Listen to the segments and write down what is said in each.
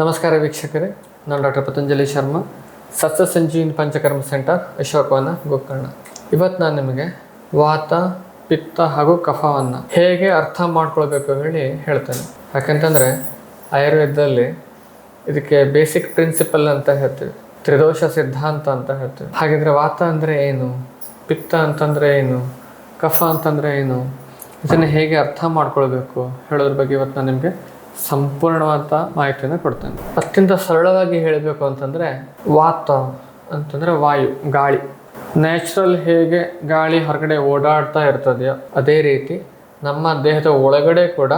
ನಮಸ್ಕಾರ ವೀಕ್ಷಕರೇ. ನಾನು ಡಾಕ್ಟರ್ ಪತಂಜಲಿ ಶರ್ಮಾ. ಸಸ್ಯ ಸಂಜೀವಿನಿ ಪಂಚಕರ್ಮ ಸೆಂಟರ್, ಅಶೋಕವನ, ಗೋಕರ್ಣ. ಇವತ್ತು ನಾನು ನಿಮಗೆ ವಾತ, ಪಿತ್ತ ಹಾಗೂ ಕಫವನ್ನು ಹೇಗೆ ಅರ್ಥ ಮಾಡ್ಕೊಳ್ಬೇಕು ಹೇಳಿ ಹೇಳ್ತೇನೆ. ಯಾಕಂತಂದರೆ ಆಯುರ್ವೇದದಲ್ಲಿ ಇದಕ್ಕೆ ಬೇಸಿಕ್ ಪ್ರಿನ್ಸಿಪಲ್ ಅಂತ ಹೇಳ್ತೀವಿ. ತ್ರಿದೋಷ ಸಿದ್ಧಾಂತ ಅಂತ ಹೇಳ್ತೀವಿ. ಹಾಗಿದ್ರೆ ವಾತ ಅಂದರೆ ಏನು? ಪಿತ್ತ ಅಂತಂದರೆ ಏನು? ಕಫ ಅಂತಂದರೆ ಏನು? ಇದನ್ನು ಹೇಗೆ ಅರ್ಥ ಮಾಡ್ಕೊಳ್ಬೇಕು ಹೇಳೋದ್ರ ಬಗ್ಗೆ ಇವತ್ತು ನಾನು ನಿಮಗೆ ಸಂಪೂರ್ಣವಾದ ಮಾಹಿತಿಯನ್ನು ಕೊಡ್ತೇನೆ. ಅತ್ಯಂತ ಸರಳವಾಗಿ ಹೇಳಬೇಕು ಅಂತಂದರೆ ವಾತ ಅಂತಂದರೆ ವಾಯು, ಗಾಳಿ. ನ್ಯಾಚುರಲ್ ಹೇಗೆ ಗಾಳಿ ಹೊರಗಡೆ ಓಡಾಡ್ತಾ ಇರ್ತದೆಯೋ ಅದೇ ರೀತಿ ನಮ್ಮ ದೇಹದ ಒಳಗಡೆ ಕೂಡ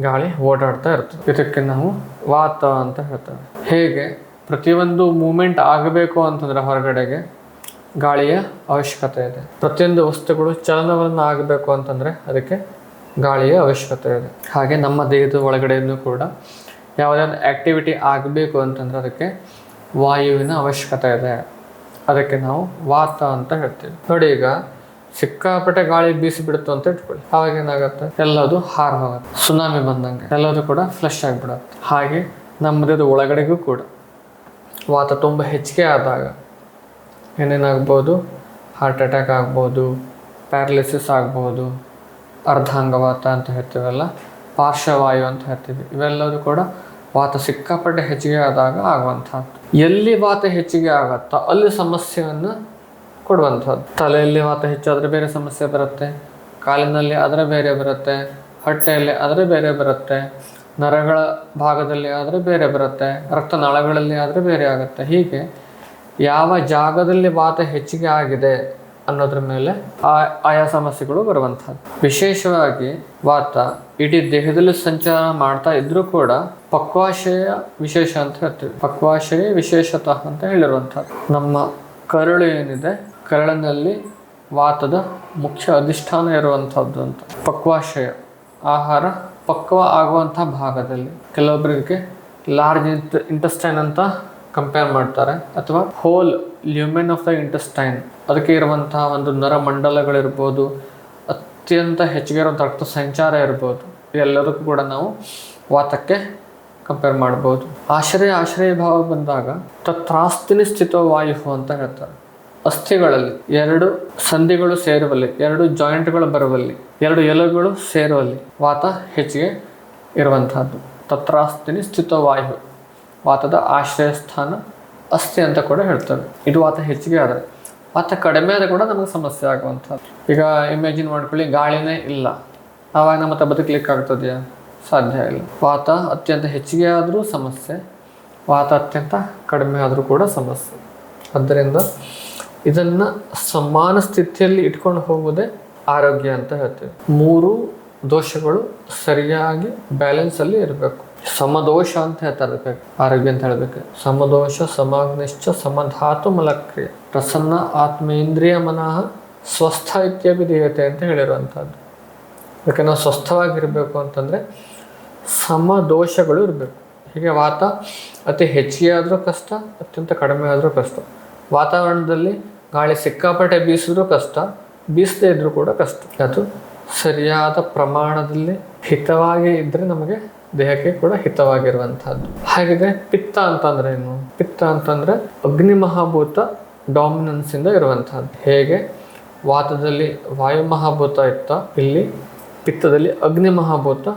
ಗಾಳಿ ಓಡಾಡ್ತಾ ಇರ್ತದೆ. ಇದಕ್ಕೆ ನಾವು ವಾತ ಅಂತ ಹೇಳ್ತೇವೆ. ಹೇಗೆ ಪ್ರತಿಯೊಂದು ಮೂಮೆಂಟ್ ಆಗಬೇಕು ಅಂತಂದರೆ ಹೊರಗಡೆಗೆ ಗಾಳಿಯ ಅವಶ್ಯಕತೆ ಇದೆ. ಪ್ರತಿಯೊಂದು ವಸ್ತುಗಳು ಚಲನವನ್ನು ಆಗಬೇಕು ಅಂತಂದರೆ ಅದಕ್ಕೆ ಗಾಳಿಯ ಅವಶ್ಯಕತೆ ಇದೆ. ಹಾಗೆ ನಮ್ಮ ದೇಹದ ಒಳಗಡೆಯೂ ಕೂಡ ಯಾವುದೇ ಒಂದು ಆ್ಯಕ್ಟಿವಿಟಿ ಆಗಬೇಕು ಅಂತಂದರೆ ಅದಕ್ಕೆ ವಾಯುವಿನ ಅವಶ್ಯಕತೆ ಇದೆ. ಅದಕ್ಕೆ ನಾವು ವಾತ ಅಂತ ಹೇಳ್ತೀವಿ. ನೋಡಿ ಈಗ ಸಿಕ್ಕಾಪಟ್ಟೆ ಗಾಳಿ ಬೀಸಿ ಬಿಡುತ್ತು ಅಂತ ಇಟ್ಕೊಳ್ಳಿ. ಆವಾಗ ಏನಾಗುತ್ತೆ? ಎಲ್ಲದು ಹಾರ್ ಆಗುತ್ತೆ ಸುನಾಮಿ ಬಂದಂಗೆ ಎಲ್ಲದು ಕೂಡ ಫ್ಲಶ್ ಆಗಿಬಿಡುತ್ತೆ. ಹಾಗೆ ನಮ್ಮ ದೇಹದ ಒಳಗಡೆಗೂ ಕೂಡ ವಾತ ತುಂಬ ಹೆಚ್ಚಿಗೆ ಆದಾಗ ಏನೇನಾಗ್ಬೋದು? ಹಾರ್ಟ್ ಅಟ್ಯಾಕ್ ಆಗ್ಬೋದು ಪ್ಯಾರಲಿಸಿಸ್ ಆಗ್ಬೋದು ಅರ್ಧಾಂಗವಾತ ಅಂತ ಹೇಳ್ತೀವಲ್ಲ ಪಾರ್ಶ್ವವಾಯು ಅಂತ ಹೇಳ್ತೀವಿ. ಇವೆಲ್ಲವೂ ಕೂಡ ವಾತ ಸಿಕ್ಕಾಪಟ್ಟೆ ಹೆಚ್ಚಿಗೆ ಆದಾಗ ಆಗುವಂಥದ್ದು. ಎಲ್ಲಿ ವಾತ ಹೆಚ್ಚಿಗೆ ಆಗತ್ತೋ ಅಲ್ಲಿ ಸಮಸ್ಯೆಯನ್ನು ಕೊಡುವಂಥದ್ದು. ತಲೆಯಲ್ಲಿ ವಾತ ಹೆಚ್ಚಾದರೆ ಬೇರೆ ಸಮಸ್ಯೆ ಬರುತ್ತೆ. ಕಾಲಿನಲ್ಲಿ ಆದರೆ ಬೇರೆ ಬರುತ್ತೆ. ಹೊಟ್ಟೆಯಲ್ಲಿ ಆದರೆ ಬೇರೆ ಬರುತ್ತೆ. ನರಗಳ ಭಾಗದಲ್ಲಿ ಆದರೆ ಬೇರೆ ಬರುತ್ತೆ. ರಕ್ತನಾಳಗಳಲ್ಲಿ ಆದರೆ ಬೇರೆ ಆಗುತ್ತೆ. ಹೀಗೆ ಯಾವ ಜಾಗದಲ್ಲಿ ವಾತ ಹೆಚ್ಚಿಗೆ ಆಗಿದೆ ಅನ್ನೋದ್ರ ಮೇಲೆ ಆ ಆಯಾ ಸಮಸ್ಯೆಗಳು ಬರುವಂಥದ್ದು. ವಿಶೇಷವಾಗಿ ವಾತ ಇಡೀ ದೇಹದಲ್ಲಿ ಸಂಚಾರ ಮಾಡ್ತಾ ಇದ್ರೂ ಕೂಡ ಪಕ್ವಾಶಯ ವಿಶೇಷ ಅಂತ ಹೇಳ್ತೀವಿ. ಪಕ್ವಾಶಯ ವಿಶೇಷತಃ ಅಂತ ಹೇಳಿರುವಂಥದ್ದು. ನಮ್ಮ ಕರಳು ಏನಿದೆ, ಕರಳಿನಲ್ಲಿ ವಾತದ ಮುಖ್ಯ ಅಧಿಷ್ಠಾನ ಇರುವಂಥದ್ದು ಅಂತ. ಪಕ್ವಾಶಯ, ಆಹಾರ ಪಕ್ವ ಆಗುವಂಥ ಭಾಗದಲ್ಲಿ. ಕೆಲವೊಬ್ಬರಿಗೆ ಲಾರ್ಜ್ ಇಂಟೆಸ್ಟೈನ್ ಅಂತ ಕಂಪೇರ್ ಮಾಡ್ತಾರೆ ಅಥವಾ whole lumen of the intestine ಅದಕ್ಕೆ ಇರುವಂತಹ ಒಂದು ನರಮಂಡಲಗಳಿರ್ಬೋದು ಅತ್ಯಂತ ಹೆಚ್ಚಿಗೆ ಇರುವಂಥ ರಕ್ತ ಸಂಚಾರ ಇರ್ಬೋದು. ಎಲ್ಲದಕ್ಕೂ ಕೂಡ ನಾವು ವಾತಕ್ಕೆ ಕಂಪೇರ್ ಮಾಡ್ಬೋದು. ಆಶ್ರಯ ಆಶ್ರಯ ಭಾವ ಬಂದಾಗ ತತ್ರಾಸ್ತಿನಿ ಸ್ಥಿತ ವಾಯು ಅಂತ ಹೇಳ್ತಾರೆ. ಅಸ್ಥಿಗಳಲ್ಲಿ ಎರಡು ಸಂಧಿಗಳು ಸೇರುವಲ್ಲಿ, ಎರಡು ಜಾಯಿಂಟ್ಗಳು ಬರುವಲ್ಲಿ, ಎರಡು ಎಲುಗಳು ಸೇರುವಲ್ಲಿ ವಾತ ಹೆಚ್ಚಿಗೆ ಇರುವಂತಹದ್ದು. ತತ್ರಾಸ್ತಿನಿ ಸ್ಥಿತ ವಾಯು ವಾತದ ಆಶ್ರಯ ಸ್ಥಾನ ಅಸ್ಥಿ ಅಂತ ಕೂಡ ಹೇಳ್ತೇವೆ ಇದು ವಾತ ಹೆಚ್ಚಿಗೆ ಆದರೆ. ವಾತ ಕಡಿಮೆ ಆದರೆ ಕೂಡ ನಮಗೆ ಸಮಸ್ಯೆ ಆಗುವಂಥದ್ದು. ಈಗ ಇಮ್ಯಾಜಿನ್ ಮಾಡ್ಕೊಳ್ಳಿ, ಗಾಳಿನೇ ಇಲ್ಲ. ಆವಾಗ ನಮ್ಮ ಹತ್ರ ಬದುಕಲಿಕ್ಕೆ ಆಗ್ತದೆಯಾ? ಸಾಧ್ಯ ಇಲ್ಲ. ವಾತ ಅತ್ಯಂತ ಹೆಚ್ಚಿಗೆ ಆದರೂ ಸಮಸ್ಯೆ. ವಾತ ಅತ್ಯಂತ ಕಡಿಮೆ ಆದರೂ ಕೂಡ ಸಮಸ್ಯೆ. ಆದ್ದರಿಂದ ಇದನ್ನು ಸಮಾನ ಸ್ಥಿತಿಯಲ್ಲಿ ಇಟ್ಕೊಂಡು ಹೋಗುವುದೇ ಆರೋಗ್ಯ ಅಂತ ಹೇಳ್ತೇವೆ. ಮೂರು ದೋಷಗಳು ಸರಿಯಾಗಿ ಬ್ಯಾಲೆನ್ಸಲ್ಲಿ ಇರಬೇಕು. ಸಮದೋಷ ಅಂತ ಹೇಳ್ತಾರೆ ಆರೋಗ್ಯ ಅಂತ ಹೇಳಬೇಕು. ಸಮದೋಷ ಸಮಾಗ್ನಿಶ್ಚ ಸಮಧಾತು ಮಲಕ್ರಿಯೆ. ಪ್ರಸನ್ನ ಆತ್ಮೇಂದ್ರಿಯ ಮನಃ ಸ್ವಸ್ಥ ಇತ್ಯಭಿಧೀಯತೆ ಅಂತ ಹೇಳಿರುವಂಥದ್ದು. ಅದಕ್ಕೆ ನಾವು ಸ್ವಸ್ಥವಾಗಿರಬೇಕು ಅಂತಂದರೆ ಸಮದೋಷಗಳು ಇರಬೇಕು. ಹೀಗೆ ವಾತ ಅತಿ ಹೆಚ್ಚಿಗೆ ಆದರೂ ಕಷ್ಟ, ಅತ್ಯಂತ ಕಡಿಮೆ ಆದರೂ ಕಷ್ಟ. ವಾತಾವರಣದಲ್ಲಿ ಗಾಳಿ ಸಿಕ್ಕಾಪಟ್ಟೆ ಬೀಸಿದ್ರೂ ಕಷ್ಟ, ಬೀಸದೇ ಇದ್ದರೂ ಕೂಡ ಕಷ್ಟ. ಅದು ಸರಿಯಾದ ಪ್ರಮಾಣದಲ್ಲಿ ಹಿತವಾಗಿ ಇದ್ದರೆ ನಮಗೆ ದೇಹಕ್ಕೆ ಕೂಡ ಹಿತವಾಗಿರುವಂತಹದ್ದು ಹಾಗಿದ್ರೆ ಪಿತ್ತ ಅಂತಂದ್ರೆ ಏನು? ಪಿತ್ತ ಅಂತಂದ್ರೆ ಅಗ್ನಿ ಮಹಾಭೂತ ಡಾಮಿನೆನ್ಸ್ ಇಂದ ಇರುವಂತಹದ್ದು ಹೇಗೆ? ವಾತದಲ್ಲಿ ವಾಯು ಮಹಾಭೂತ ಇತ್ತ, ಇಲ್ಲಿ ಪಿತ್ತದಲ್ಲಿ ಅಗ್ನಿ ಮಹಾಭೂತ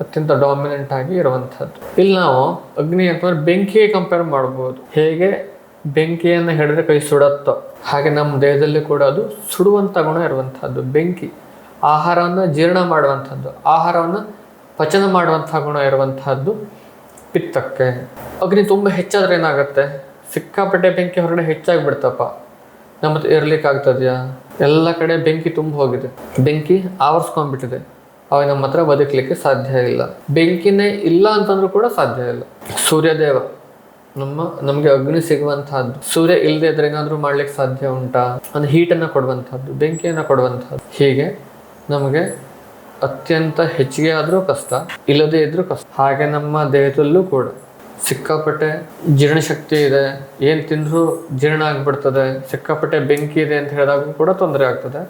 ಅತ್ಯಂತ ಡಾಮಿನೆಂಟ್ ಆಗಿ ಇರುವಂಥದ್ದು. ಇಲ್ಲಿ ನಾವು ಅಗ್ನಿ ಅಂತಂದ್ರೆ ಬೆಂಕಿಗೆ ಕಂಪೇರ್ ಮಾಡ್ಬೋದು. ಹೇಗೆ? ಬೆಂಕಿಯನ್ನು ಹಿಡಿದ್ರೆ ಕೈ ಸುಡತ್ತೋ. ಹಾಗೆ ನಮ್ಮ ದೇಹದಲ್ಲಿ ಕೂಡ ಅದು ಸುಡುವಂಥ ಗುಣ ಇರುವಂಥದ್ದು. ಬೆಂಕಿ, ಆಹಾರವನ್ನು ಜೀರ್ಣ ಮಾಡುವಂಥದ್ದು. ಆಹಾರವನ್ನು ಪಚನ ಮಾಡುವಂಥ ಗುಣ ಇರುವಂತಹದ್ದು ಪಿತ್ತಕ್ಕೆ. ಅಗ್ನಿ ತುಂಬ ಹೆಚ್ಚಾದ್ರೆ ಏನಾಗುತ್ತೆ? ಸಿಕ್ಕಾಪಟ್ಟೆ ಬೆಂಕಿ ಹೊರಗಡೆ ಹೆಚ್ಚಾಗಿ ಬಿಡ್ತಪ್ಪ ನಮ್ಮ ಇರ್ಲಿಕ್ಕೆ ಆಗ್ತದ್ಯಾ ಎಲ್ಲ ಕಡೆ ಬೆಂಕಿ ತುಂಬ ಹೋಗಿದೆ. ಬೆಂಕಿ ಆವರಿಸ್ಕೊಂಡ್ಬಿಟ್ಟಿದೆ. ಅವಾಗ ನಮ್ಮ ಹತ್ರ ಬದುಕಲಿಕ್ಕೆ ಸಾಧ್ಯ ಇಲ್ಲ. ಬೆಂಕಿನೇ ಇಲ್ಲ ಅಂತಂದ್ರೂ ಕೂಡ ಸಾಧ್ಯ ಇಲ್ಲ. ಸೂರ್ಯದೇವ, ನಮ್ಮ, ನಮಗೆ ಅಗ್ನಿ ಸಿಗುವಂತಹದ್ದು. ಸೂರ್ಯ ಇಲ್ಲದೆ ಇದ್ರೆ ಏನಾದರೂ ಮಾಡ್ಲಿಕ್ಕೆ ಸಾಧ್ಯ ಉಂಟಾ? ಒಂದು ಹೀಟನ್ನು ಕೊಡುವಂಥದ್ದು ಬೆಂಕಿಯನ್ನು ಕೊಡುವಂಥದ್ದು ಹೀಗೆ ನಮಗೆ ಅತ್ಯಂತ ಹೆಚ್ಚಿಗೆ ಆದರೂ ಕಷ್ಟ, ಇಲ್ಲದೇ ಇದ್ರೂ ಕಷ್ಟ. ಹಾಗೆ ನಮ್ಮ ದೇಹದಲ್ಲೂ ಕೂಡ. ಸಿಕ್ಕಾಪಟ್ಟೆ ಜೀರ್ಣಶಕ್ತಿ ಇದೆ. ಏನು ತಿಂದರೂ ಜೀರ್ಣ ಆಗಿಬಿಡ್ತದೆ. ಸಿಕ್ಕಾಪಟ್ಟೆ ಬೆಂಕಿ ಇದೆ ಅಂತ ಹೇಳಿದಾಗ ಕೂಡ ತೊಂದರೆ ಆಗ್ತದೆ.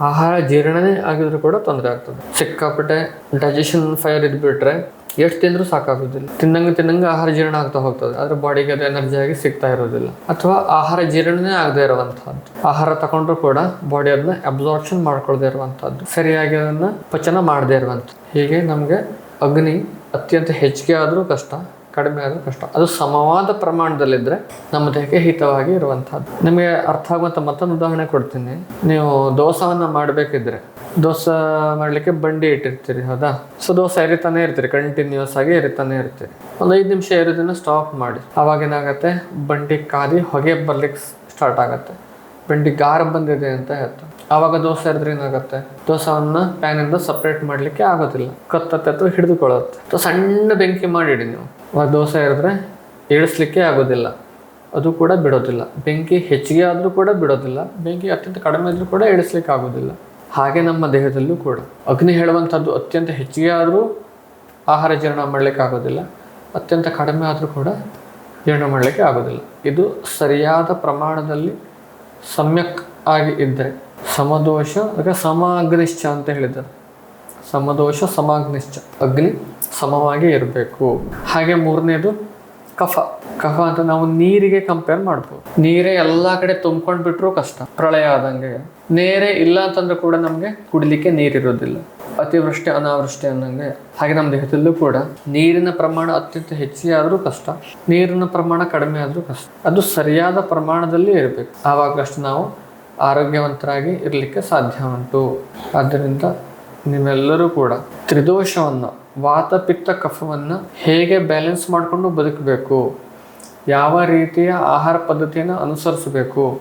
ಆಹಾರ ಜೀರ್ಣನೇ ಆಗಿದ್ರು ಕೂಡ ತೊಂದರೆ ಆಗ್ತದೆ. ಸಿಕ್ಕಾಪಟ್ಟೆ ಡೈಜೆಷನ್ ಫೈರ್ ಇದ್ಬಿಟ್ರೆ ಎಷ್ಟು ತಿಂದರೂ ಸಾಕಾಗೋದಿಲ್ಲ. ತಿನ್ನಂಗೆ ತಿನ್ನಂಗೆ ಆಹಾರ ಜೀರ್ಣ ಆಗ್ತಾ ಹೋಗ್ತದೆ. ಆದ್ರೆ ಬಾಡಿಗೆ ಅದು ಎನರ್ಜಿ ಆಗಿ ಸಿಗ್ತಾ ಇರೋದಿಲ್ಲ. ಅಥವಾ ಆಹಾರ ಜೀರ್ಣನೇ ಆಗದೆ ಇರುವಂತಹದ್ದು. ಆಹಾರ ತಗೊಂಡ್ರು ಕೂಡ ಬಾಡಿ ಅದನ್ನ ಅಬ್ಸಾರ್ಪ್ಷನ್ ಮಾಡ್ಕೊಳ್ದೇ ಇರುವಂತಹದ್ದು. ಸರಿಯಾಗಿ ಅದನ್ನ ಪಚನ ಮಾಡದೇ ಇರುವಂಥದ್ದು ಹೀಗೆ ನಮಗೆ ಅಗ್ನಿ ಅತ್ಯಂತ ಹೆಚ್ಚಿಗೆ ಆದರೂ ಕಷ್ಟ. ಕಡಿಮೆ ಆದರೆ ಕಷ್ಟ. ಅದು ಸಮವಾದ ಪ್ರಮಾಣದಲ್ಲಿದ್ದರೆ ನಮ್ಮ ದೇಹಕ್ಕೆ ಹಿತವಾಗಿ ಇರುವಂಥದ್ದು. ನಿಮಗೆ ಅರ್ಥ ಆಗುವಂಥ ಮತ್ತೊಂದು ಉದಾಹರಣೆ ಕೊಡ್ತೀನಿ. ನೀವು ದೋಸವನ್ನು ಮಾಡಬೇಕಿದ್ರೆ, ದೋಸೆ ಮಾಡಲಿಕ್ಕೆ ಬಂಡಿ ಇಟ್ಟಿರ್ತೀರಿ, ಹೌದಾ? ಸೊ ದೋಸೆ ಎರಿತಾನೆ ಇರ್ತೀರಿ ಕಂಟಿನ್ಯೂಸ್ ಆಗಿ ಎರಿತಾನೆ ಇರ್ತೀರಿ. ಒಂದು ಐದು ನಿಮಿಷ ಎರಿದನ್ನ ಸ್ಟಾಪ್ ಮಾಡಿ. ಅವಾಗ ಏನಾಗುತ್ತೆ ಬಂಡಿ ಕಾದಿ ಹೊಗೆ ಬರ್ಲಿಕ್ಕೆ ಸ್ಟಾರ್ಟ್ ಆಗುತ್ತೆ. ಬಂಡಿ ಗಾರ ಬಂದಿದೆ ಅಂತ ಹೇಳ್ತಾರೆ. ಆವಾಗ ದೋಸೆ ಇರಿದ್ರೆ ಏನಾಗುತ್ತೆ? ಪ್ಯಾನ್ ಪ್ಯಾನಿಂದ ಸಪ್ರೇಟ್ ಮಾಡಲಿಕ್ಕೆ ಆಗೋದಿಲ್ಲ. ಕತ್ತತ್ತೆ ಅಥವಾ ಹಿಡಿದುಕೊಳ್ಳುತ್ತೆ. ಸೊ ಸಣ್ಣ ಬೆಂಕಿ ಮಾಡಿಡಿ ನೀವು. ದೋಸೆ ಇರಿದ್ರೆ ಇಳಿಸ್ಲಿಕ್ಕೆ ಆಗೋದಿಲ್ಲ. ಅದು ಕೂಡ ಬಿಡೋದಿಲ್ಲ. ಬೆಂಕಿ ಹೆಚ್ಚಿಗೆ ಆದರೂ ಕೂಡ ಬಿಡೋದಿಲ್ಲ. ಬೆಂಕಿ ಅತ್ಯಂತ ಕಡಿಮೆ ಆದರೂ ಕೂಡ ಇಳಿಸ್ಲಿಕ್ಕೆ ಆಗೋದಿಲ್ಲ. ಹಾಗೆ ನಮ್ಮ ದೇಹದಲ್ಲೂ ಕೂಡ. ಅಗ್ನಿ ಹೇಳುವಂಥದ್ದು ಅತ್ಯಂತ ಹೆಚ್ಚಿಗೆ ಆದರೂ ಆಹಾರ ಜೀರ್ಣ ಮಾಡಲಿಕ್ಕೆ ಆಗೋದಿಲ್ಲ. ಅತ್ಯಂತ ಕಡಿಮೆ ಆದರೂ ಕೂಡ ಜೀರ್ಣ ಮಾಡಲಿಕ್ಕೆ ಆಗೋದಿಲ್ಲ. ಇದು ಸರಿಯಾದ ಪ್ರಮಾಣದಲ್ಲಿ ಸಮ್ಯಕ್ ಆಗಿ ಇದ್ದರೆ ಸಮದೋಷ ಅಥವಾ ಸಮಾಗ್ನಿಶ್ಚ ಅಂತ ಹೇಳಿದ್ದಾರೆ. ಸಮದೋಷ, ಸಮಾಗ್ನಿಶ್ಚ. ಅಗ್ನಿ ಸಮವಾಗಿ ಇರಬೇಕು. ಹಾಗೆ ಮೂರನೇದು ಕಫ. ಕಫ ಅಂತ ನಾವು ನೀರಿಗೆ ಕಂಪೇರ್ ಮಾಡ್ಬೋದು. ನೀರೇ ಎಲ್ಲ ಕಡೆ ತುಂಬ್ಕೊಂಡು ಬಿಟ್ರೂ ಕಷ್ಟ, ಪ್ರಳಯ ಆದಂಗೆ. ನೀರೇ ಇಲ್ಲ ಅಂತಂದ್ರೆ ಕೂಡ ನಮಗೆ ಕುಡಿಲಿಕ್ಕೆ ನೀರಿರೋದಿಲ್ಲ. ಅತಿವೃಷ್ಟಿ, ಅನಾವೃಷ್ಟಿ ಅನ್ನಂಗೆ. ಹಾಗೆ ನಮ್ಮ ದೇಹದಲ್ಲೂ ಕೂಡ ನೀರಿನ ಪ್ರಮಾಣ ಅತ್ಯಂತ ಹೆಚ್ಚಿಗೆ ಆದರೂ ಕಷ್ಟ, ನೀರಿನ ಪ್ರಮಾಣ ಕಡಿಮೆ ಆದರೂ ಕಷ್ಟ. ಅದು ಸರಿಯಾದ ಪ್ರಮಾಣದಲ್ಲಿ ಇರಬೇಕು. ಆವಾಗಷ್ಟು ನಾವು ಆರೋಗ್ಯವಂತರಾಗಿ ಇರಲಿಕ್ಕೆ ಸಾಧ್ಯ ಉಂಟು. ಆದ್ದರಿಂದ ನಿಮ್ಮೆಲ್ಲರೂ ಕೂಡ ತ್ರಿದೋಷವನ್ನು ವಾತ ಪಿತ್ತ ಕಫವನ್ನು ಹೇಗೆ ಬ್ಯಾಲೆನ್ಸ್ ಮಾಡಿಕೊಂಡು ಬದುಕಬೇಕು? ಯಾವ ರೀತಿಯ ಆಹಾರ ಪದ್ಧತಿಯನ್ನು ಅನುಸರಿಸಬೇಕು?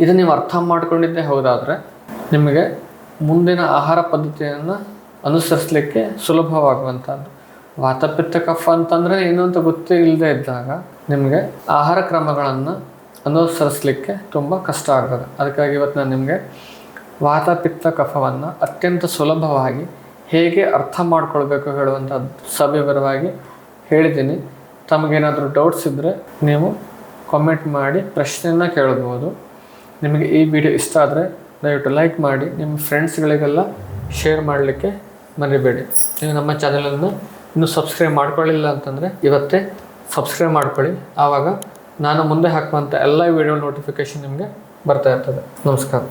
ಇದು ನೀವು ಅರ್ಥ ಮಾಡಿಕೊಂಡಿದ್ದೇ ಹೌದಾದರೆ ನಿಮಗೆ ಮುಂದಿನ ಆಹಾರ ಪದ್ಧತಿಯನ್ನು ಅನುಸರಿಸಲಿಕ್ಕೆ ಸುಲಭವಾಗುವಂಥದ್ದು. ವಾತಪಿತ್ತ ಕಫ ಅಂತಂದರೆ ಏನು ಅಂತ ಗೊತ್ತೇ ಇಲ್ಲದೆ ಇದ್ದಾಗ ನಿಮಗೆ ಆಹಾರ ಕ್ರಮಗಳನ್ನು ಅನುಸರಿಸಲಿಕ್ಕೆ ತುಂಬ ಕಷ್ಟ ಆಗ್ತದೆ. ಅದಕ್ಕಾಗಿ ಇವತ್ತು ನಾನು ನಿಮಗೆ ವಾತಪಿತ್ತ ಕಫವನ್ನು ಅತ್ಯಂತ ಸುಲಭವಾಗಿ ಹೇಗೆ ಅರ್ಥ ಮಾಡ್ಕೊಳ್ಬೇಕು ಹೇಳುವಂಥ ಸವಿವರವಾಗಿ ಹೇಳಿದ್ದೀನಿ. ತಮಗೇನಾದರೂ ಡೌಟ್ಸ್ ಇದ್ದರೆ ನೀವು ಕಾಮೆಂಟ್ ಮಾಡಿ, ಪ್ರಶ್ನೆಯನ್ನು ಕೇಳ್ಬೋದು. ನಿಮಗೆ ಈ ವಿಡಿಯೋ ಇಷ್ಟ ಆದರೆ ದಯವಿಟ್ಟು ಲೈಕ್ ಮಾಡಿ, ನಿಮ್ಮ ಫ್ರೆಂಡ್ಸ್ಗಳಿಗೆಲ್ಲ ಶೇರ್ ಮಾಡಲಿಕ್ಕೆ ಮರಿಬೇಡಿ. ನೀವು ನಮ್ಮ ಚಾನಲನ್ನು ಇನ್ನೂ ಸಬ್ಸ್ಕ್ರೈಬ್ ಮಾಡ್ಕೊಳ್ಳಿಲ್ಲ ಅಂತಂದರೆ ಇವತ್ತೇ ಸಬ್ಸ್ಕ್ರೈಬ್ ಮಾಡ್ಕೊಳ್ಳಿ. ಆವಾಗ ನಾನು ಮುಂದೆ ಹಾಕುವಂಥ ಎಲ್ಲ ವಿಡಿಯೋ ನೋಟಿಫಿಕೇಷನ್ ನಿಮಗೆ ಬರ್ತಾ ಇರ್ತದೆ. ನಮಸ್ಕಾರ.